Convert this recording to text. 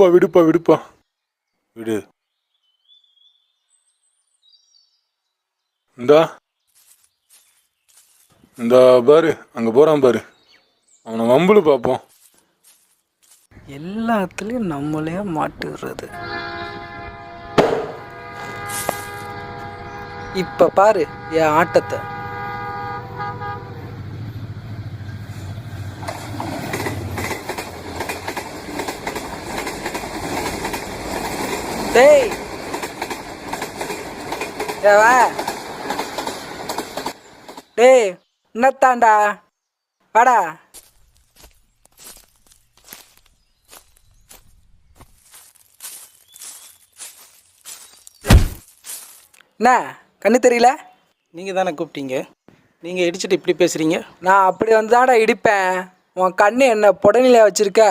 விடுப்பா விடுப்பா விடுப்பா. விடு. இந்தா. இந்த பாரு அங்க போறான் பாரு. அவனை வம்புல பார்ப்போம் எல்லாத்துலேயும் நம்மளே மாட்டுறது இப்போ பாரு என் ஆட்டத்தை. டேய் வா டேய் என்னத்தாண்டா வாடா என்ன கண்ணு தெரியல? நீங்கள் தானே கூப்பிட்டீங்க. நீங்கள் இடிச்சிட்டு இப்படி பேசுகிறீங்க நான் அப்படி வந்து இடிப்பேன். உன் கண்ணு என்ன புடநிலையா வச்சிருக்க?